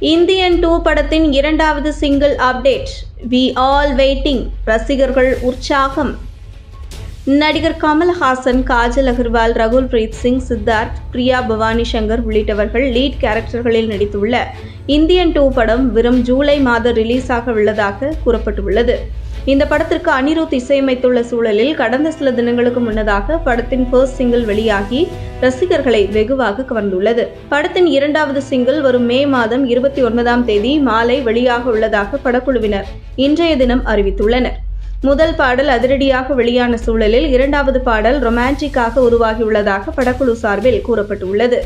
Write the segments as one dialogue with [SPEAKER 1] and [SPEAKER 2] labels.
[SPEAKER 1] Indian two படத்தின் இரண்டாவது single update we all waiting ரசிகர்கள் உற்சாகம். நடிகர் கமல்ஹாசன் காஜல் அகர்வால் ரகுல் பிரீத் சிங் சித்தார்த் பிரியா பவானி சங்கர் உள்ளிட்டவர்கள் லீட் கேரக்டர்களில் நடித்துள்ள இந்தியன் டூ படம் வெறும் ஜூலை மாதம் ரிலீஸ் ஆக உள்ளதாக கூறப்பட்டுள்ளது. இந்த படத்திற்கு அனிருத் இசையமைத்துள்ள சூழலில் கடந்த சில தினங்களுக்கு முன்னதாக படத்தின் ஃபர்ஸ்ட் சிங்கிள் வெளியாகி ரசிகர்களை வெகுவாக கவர்ந்துள்ளது. படத்தின் இரண்டாவது சிங்கிள் வரும் மே மாதம் இருபத்தி ஒன்பதாம் தேதி மாலை வெளியாக உள்ளதாக படக்குழுவினர் இன்றைய தினம் அறிவித்துள்ளனர். முதல் பாடல் அதிரடியாக வெளியான சூழலில் இரண்டாவது பாடல் ரொமான்டிக்காக உருவாகியுள்ளதாக படக்குழு சார்பில் கூறப்பட்டுள்ளது.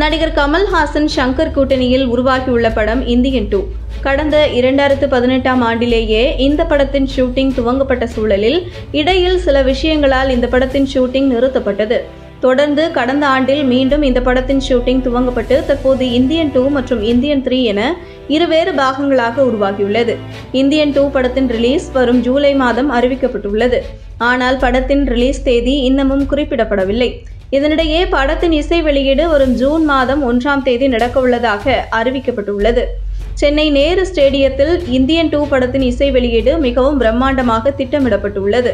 [SPEAKER 1] நடிகர் கமல்ஹாசன் ஷங்கர் கூட்டணியில் உருவாகியுள்ள படம் இந்தியன் டூ. கடந்த இரண்டாயிரத்து பதினெட்டாம் ஆண்டிலேயே இந்த படத்தின் ஷூட்டிங் துவங்கப்பட்ட சூழலில் இடையில் சில விஷயங்களால் இந்த படத்தின் ஷூட்டிங் நிறுத்தப்பட்டது. தொடர்ந்து கடந்த ஆண்டில் மீண்டும் இந்த படத்தின் ஷூட்டிங் துவங்கப்பட்டு தற்போது இந்தியன் டூ மற்றும் இந்தியன் த்ரீ என இருவேறு பாகங்களாக உருவாகியுள்ளது. இந்தியன் டூ படத்தின் ரிலீஸ் வரும் ஜூலை மாதம் அறிவிக்கப்பட்டுள்ளது. ஆனால் படத்தின் ரிலீஸ் தேதி இன்னமும் குறிப்பிடப்படவில்லை. இதனிடையே படத்தின் இசை வெளியீடு வரும் ஜூன் மாதம் ஒன்றாம் தேதி நடக்கவுள்ளதாக அறிவிக்கப்பட்டுள்ளது. சென்னை நேரு ஸ்டேடியத்தில் இந்தியன் டூ படத்தின் இசை வெளியீடு மிகவும் பிரம்மாண்டமாக திட்டமிடப்பட்டுள்ளது.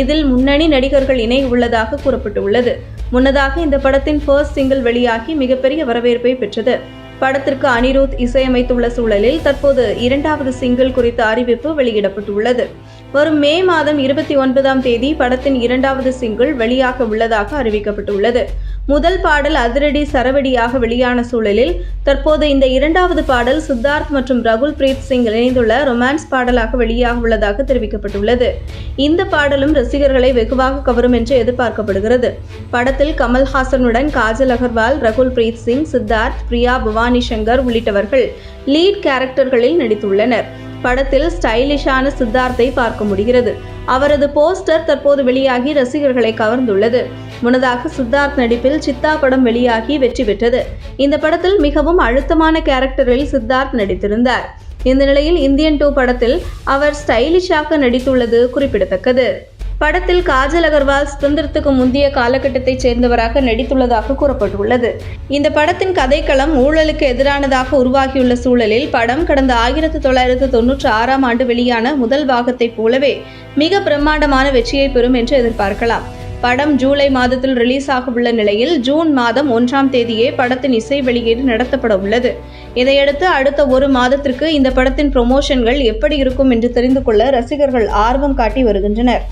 [SPEAKER 1] இதில் முன்னணி நடிகர்கள் இணை உள்ளதாக கூறப்பட்டுள்ளது. முன்னதாக இந்த படத்தின் ஃபர்ஸ்ட் சிங்கிள் வெளியாகி மிகப்பெரிய வரவேற்பை பெற்றது. படத்திற்கு அனிருத் இசையமைத்துள்ள சூழலில் தற்போது இரண்டாவது சிங்கிள் குறித்த அறிவிப்பு வெளியிடப்பட்டுள்ளது. வரும் மே மாதம் இருபத்தி ஒன்பதாம் தேதி படத்தின் இரண்டாவது சிங்கிள் வெளியாக உள்ளதாக அறிவிக்கப்பட்டுள்ளது. முதல் பாடல் அதிரடி சரவெடியாக வெளியான சூழலில் தற்போது இந்த இரண்டாவது பாடல் சித்தார்த் மற்றும் ரகுல் பிரீத் சிங் இணைந்துள்ள ரொமான்ஸ் பாடலாக வெளியாக உள்ளதாக தெரிவிக்கப்பட்டுள்ளது. இந்த பாடலும் ரசிகர்களை வெகுவாக கவரும் என்று எதிர்பார்க்கப்படுகிறது. படத்தில் கமல்ஹாசனுடன் காஜல் அகர்வால் ரகுல் பிரீத் சிங் சித்தார்த் பிரியா பவானி சங்கர் உள்ளிட்டவர்கள் லீட் கேரக்டர்களில் நடித்துள்ளனர். படத்தில் ஸ்டைலிஷான சித்தார்த்தை பார்க்க முடிகிறது. அவரது போஸ்டர் தற்போது வெளியாகி ரசிகர்களை கவர்ந்துள்ளது. முன்னதாக சித்தார்த் நடிப்பில் சித்தா படம் வெளியாகி வெற்றி பெற்றது. இந்த படத்தில் மிகவும் அழுத்தமான கேரக்டரில் சித்தார்த் நடித்திருந்தார். இந்த நிலையில் இந்தியன் டூ படத்தில் அவர் ஸ்டைலிஷாக நடித்துள்ளது குறிப்பிடத்தக்கது. படத்தில் காஜல் அகர்வால் சுதந்திரத்துக்கு முந்தைய காலகட்டத்தைச் சேர்ந்தவராக நடித்துள்ளதாக கூறப்பட்டுள்ளது. இந்த படத்தின் கதைக்களம் ஊழலுக்கு எதிரானதாக உருவாகியுள்ள சூழலில் படம் கடந்த ஆயிரத்தி தொள்ளாயிரத்து தொன்னூற்றி ஆறாம் ஆண்டு வெளியான முதல் பாகத்தைப் போலவே மிக பிரம்மாண்டமான வெற்றியை பெறும் என்று எதிர்பார்க்கலாம். படம் ஜூலை மாதத்தில் ரிலீஸ் ஆக உள்ள நிலையில் ஜூன் மாதம் ஒன்றாம் தேதியே படத்தின் இசை வெளியீடு நடத்தப்பட உள்ளது. இதையடுத்து அடுத்த ஒரு மாதத்திற்கு இந்த படத்தின் ப்ரொமோஷன்கள் எப்படி இருக்கும் என்று தெரிந்து கொள்ள ரசிகர்கள் ஆர்வம் காட்டி வருகின்றனர்.